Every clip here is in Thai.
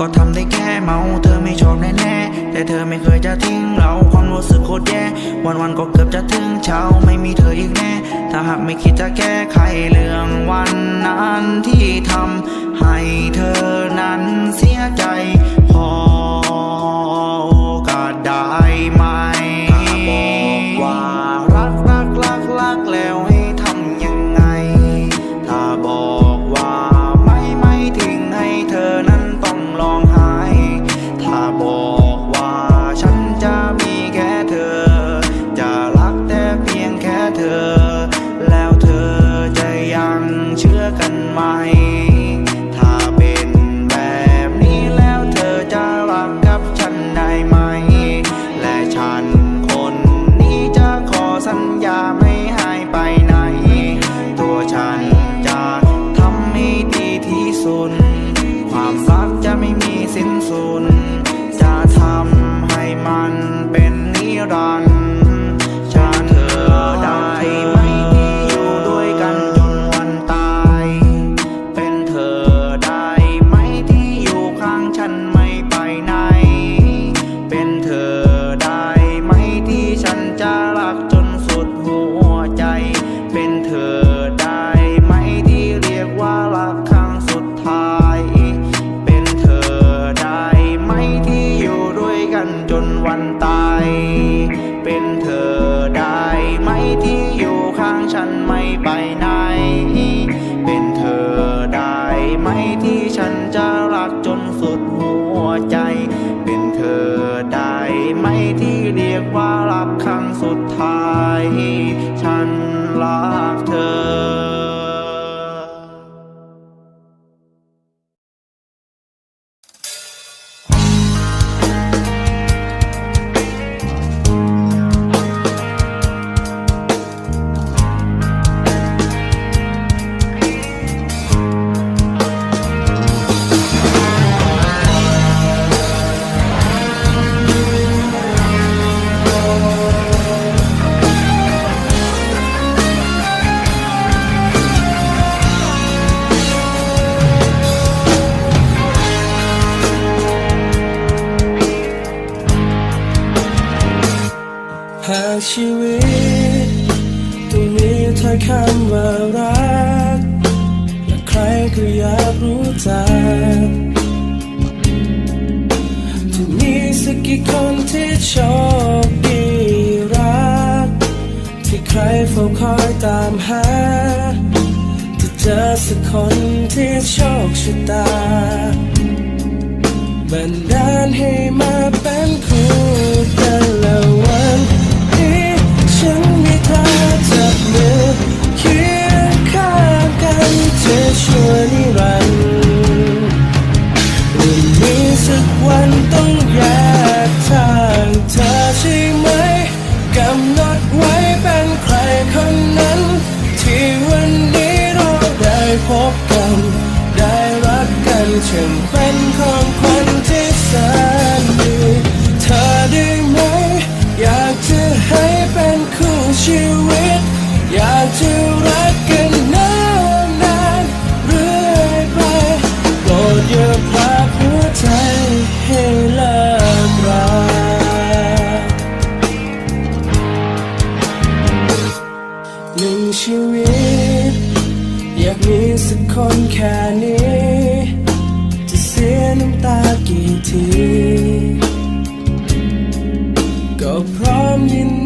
ก็ทำได้แค่เมาเธอไม่ชอบแน่แต่เธอไม่เคยจะทิ้งเราความรู้สึกโคตรแย่ วันๆก็เกือบจะถึงเช้าไม่มีเธออีกแน่ ถ้าหากไม่คิดจะแก้ไขเรื่องวันนั้นที่ทำให้เธอนั้นเสียใจ พอโอกาสได้มา สุด ความรักจะไม่มีสิ้นสุดันจนวันตาย รู้จักจะมีสักกี่คนที่โชคดีรัก ที่ใครเฝ้าคอยตามหา จะเจอสักคนที่โชคชะตาบันดาลให้มาเป็นคู่กันแล้ว 别说你乱。 หนึ่งชีวิต อยากมีสักคนแค่นี้ จะเสียน้ำตากี่ที ก็พร้อมยิน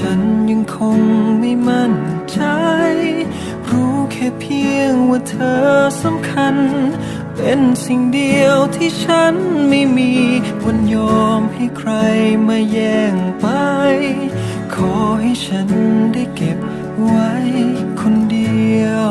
ฉันยังคงไม่มั่นใจ รู้แค่เพียงว่าเธอสำคัญ เป็นสิ่งเดียวที่ฉันไม่มีวันยอมให้ใครมาแย่งไป ขอให้ฉันได้เก็บไว้คนเดียว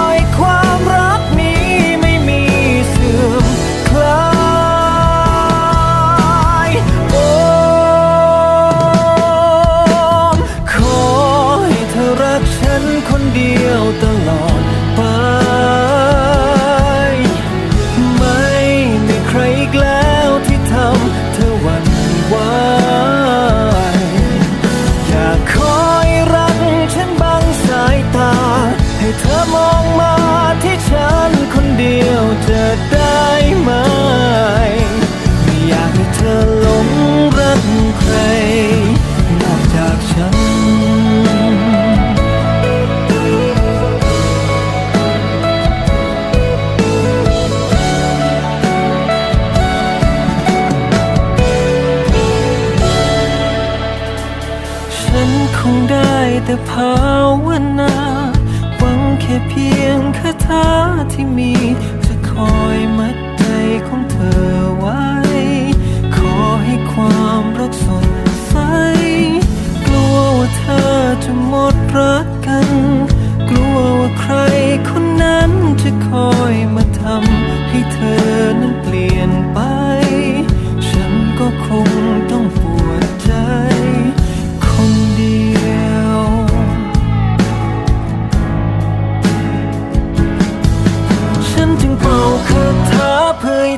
ภาวนา หวังแค่เพียงคาถา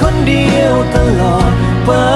คนเดียวตลอดไป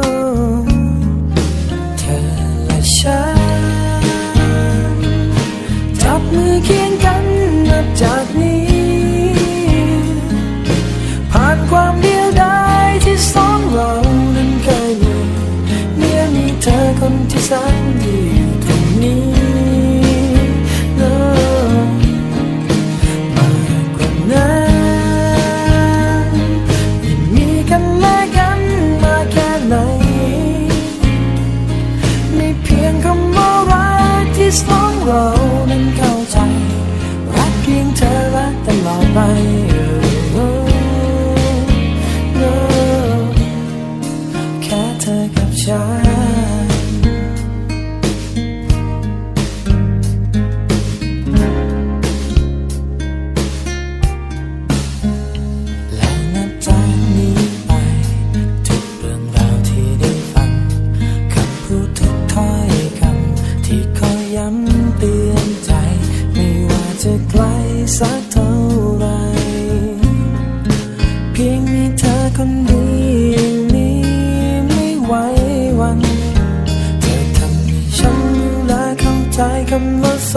ฉันจับมือเคียง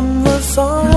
from the sun.